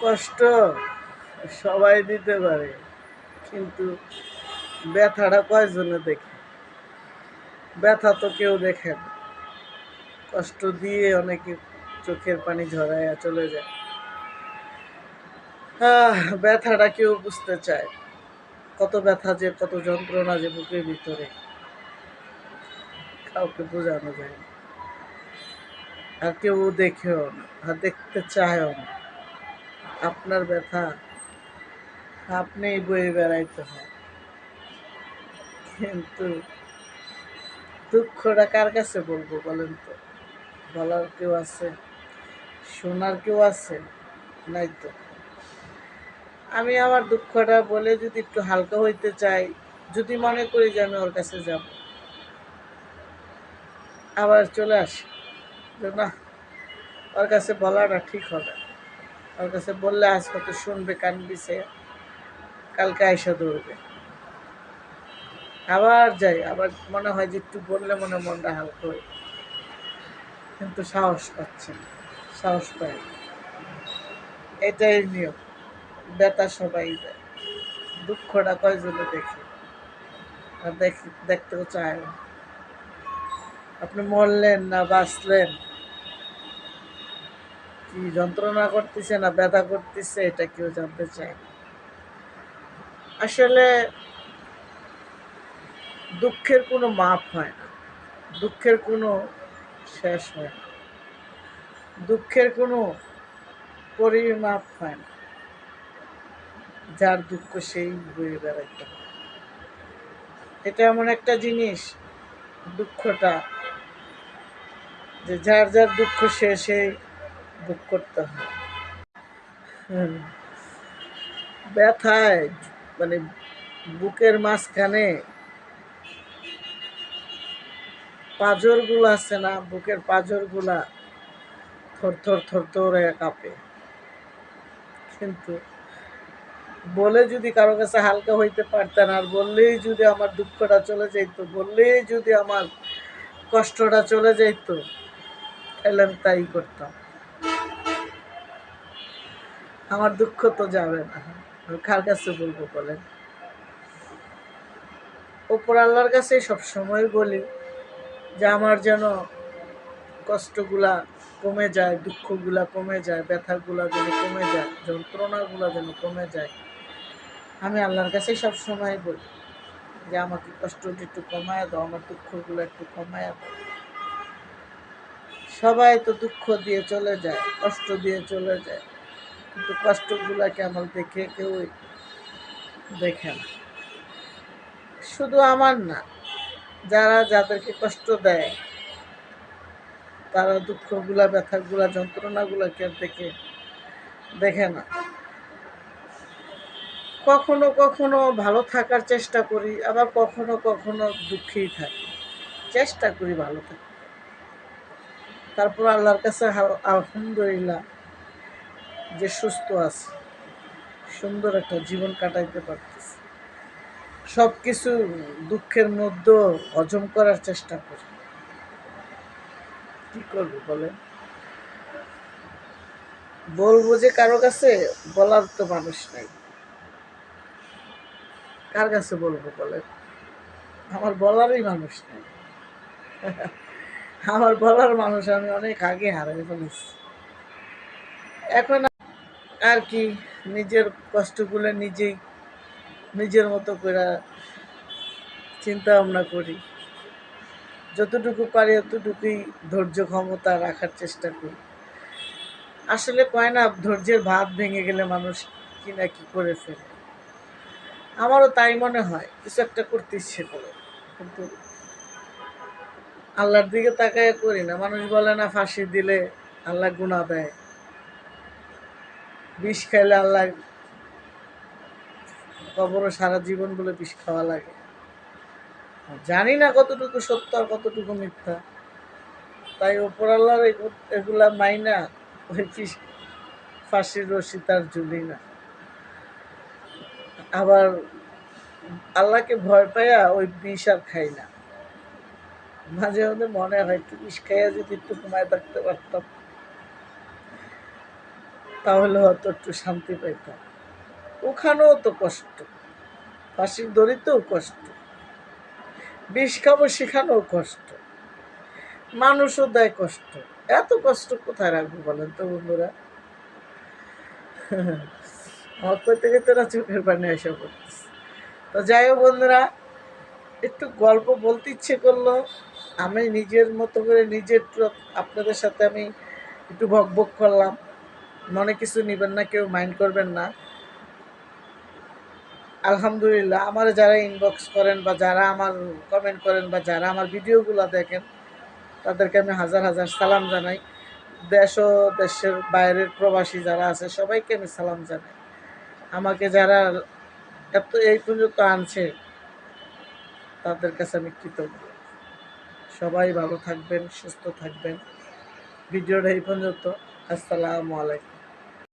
কষ্ট সবাই দিতে পারে, কিন্তু ব্যথাটা কয়জনে দেখে? ব্যথা তো কেউ দেখে না। কষ্ট দিয়ে অনেকে চোখের পানি ঝরাইয়া চলে যায়। ব্যথাটা কেউ বুঝতে চায় কত ব্যথা যে, কত যন্ত্রণা যে বুকের ভিতরে। কাউকে বোঝানো যায় আর কেউ দেখেও না, আর দেখতে চায়ও না। আপনার ব্যথা আপনিই বয়ে বেড়াইতে হয়। কিন্তু দুঃখটা কার কাছে বলব বলেন তো? বলার কেউ আছে? শোনার কেউ আছে? নাই তো? আমি আমার দুঃখটা বলে যদি একটু হালকা হইতে চাই, যদি মনে করি যে আমি ওর কাছে যাব। আবার চলে আসি। না, ওর কাছে বলাটা ঠিক হবে। ওর কাছে বললে আজ কত শুনবে কানবি সে কালকে আইসা দৌড়বে আবার যাই, আবার মনে হয় যে একটু বললে মনে মনটা হালকা হয় কিন্তু সাহস পাচ্ছে না, সাহস পায় এটাই নিয়ম, ব্যথা সবাই দেয়। দুঃখটা কয়জনে দেখে? আর দেখি, দেখতেও চায় না। আপনি মরলেন না, বাঁচলেন? কি যন্ত্রণা করতেছে না ব্যথা করতেছে, এটা কেউ জানতে চায় না। আসলে দুঃখের কোনো মাপ হয় না, দুঃখের কোনো শেষ হয় না, দুঃখের কোনো পরিমাপ হয় না যার দুঃখ সেই বয়ে বেড়াইতে এটা এমন একটা জিনিস, দুঃখটা যে যার যার দুঃখ সে সেই দুঃখ করতে হয়। ব্যথায় মানে বুকের মাঝখানে পাঁজরগুলো আছে না, বুকের পাঁজরগুলা থর থর থর থর কাঁপে। কিন্তু বলে যদি কারও কাছে হালকা হইতে পারতেন, আর বললেই যদি আমার দুঃখটা চলে যেত বললেই যদি আমার কষ্টটা চলে যেত তাহলে আমি তাই করতাম। আমার দুঃখ তো যাবে না। কার কাছে বলব বলেন? ওপর আল্লাহর কাছে সবসময় বলি যে আমার যেন কষ্টগুলা কমে যায়, দুঃখগুলা কমে যায়, ব্যথাগুলা যেন কমে যায়, যন্ত্রণাগুলা যেন কমে যায়, আমি আল্লাহর কাছে সবসময় বলি যে আমাকে কষ্টটা একটু কমায় দাও, আমার দুঃখগুলো একটু কমায় দাও। সবাই তো দুঃখ দিয়ে চলে যায়, কষ্ট দিয়ে চলে যায়। কিন্তু কষ্টগুলাকে আমার দেখে কেউ দেখে না। শুধু আমার না, যারা যাদেরকে কষ্ট দেয়, তারা দুঃখগুলা, ব্যথাগুলা, যন্ত্রণাগুলাকে আর দেখে দেখে না। কখনো কখনো ভালো থাকার চেষ্টা করি, আবার কখনো কখনো দুঃখেই থাকি। চেষ্টা করি ভালো থাকি তারপর আল্লাহর কাছে আলহামদুলিল্লাহ যে সুস্থ আছে, সুন্দর একটা জীবন কাটাইতে পারতেছি। সব কিছু দুঃখের মধ্যে হজম করার চেষ্টা করি। কি করব বলেন? বলব যে কারও কাছে বলার তো মানুষ নাই। কার কাছে বলব বলেন? আমার বলারই মানুষ নেই। আমার বলার মানুষ আমি অনেক আগে হারিয়ে ফেলেছি। এখন আর কি, নিজের কষ্টগুলো নিজেই, নিজের মতো করে চিন্তা ভাবনা করি। যতটুকু পারি অতটুকুই ধৈর্য ক্ষমতা রাখার চেষ্টা করি। আসলে কয় না, ধৈর্যের ভাত ভেঙে গেলে মানুষ কি না কি করে ফেলে। আমারও তাই মনে হয়, কিছু একটা করতে ইচ্ছে করে, কিন্তু আল্লাহর দিকে তাকায় করি না। মানুষ বলে না, ফাঁসি দিলে আল্লাহ গুণা দেয়। বিষ খাইলে আল্লাহ কবরও সারা জীবন বলে বিষ খাওয়া লাগে। জানি না কতটুকু সত্য আর কতটুকু মিথ্যা। তাই ওপর আল্লাহর এগু- এগুলা মাইনা, ওই বিষ, ফাঁসির রশি তার ঝুলি না। আবার আল্লাহকে ভয় পাইয়া ওই বিষ আর খাই না। মাঝে মাঝে মনে হয় একটু বিষ খাইয়া যদি একটু ঘুমায় থাকতে পারতাম। তাহলে হয়তো একটু শান্তি পাইতাম। ওখানেও তো কষ্ট। ফাঁসির দড়িতেও কষ্ট। বিষ খাব সেখানেও কষ্ট। মানুষও দেয় কষ্ট। এত কষ্ট কোথায় রাখব বলেন তো বন্ধুরা? আমার করতে গেতে না চোখের পানি এসে পড়তেছে। তো যাই হোক বন্ধুরা, একটু গল্প বলতে ইচ্ছে করল। আমি নিজের মতো করে নিজের আপনাদের সাথে আমি একটু ভক করলাম। মনে কিছু নেবেন না, কেউ মাইন্ড করবেন না। আলহামদুলিল্লাহ, আমার যারা ইনবক্স করেন বা যারা আমার কমেন্ট করেন বা যারা আমার ভিডিওগুলো দেখেন, তাদেরকে আমি হাজার হাজার সালাম জানাই। দেশ ও দেশের বাইরের প্রবাসী যারা আছে, সবাইকে আমি সালাম জানাই। আমাকে যারা এত, এই পর্যন্ত আনছে, তাদের কাছে আমি কৃতজ্ঞ। সবাই ভালো থাকবেন, সুস্থ থাকবেন। ভিডিওটা এই পর্যন্ত। আসসালামু আলাইকুম।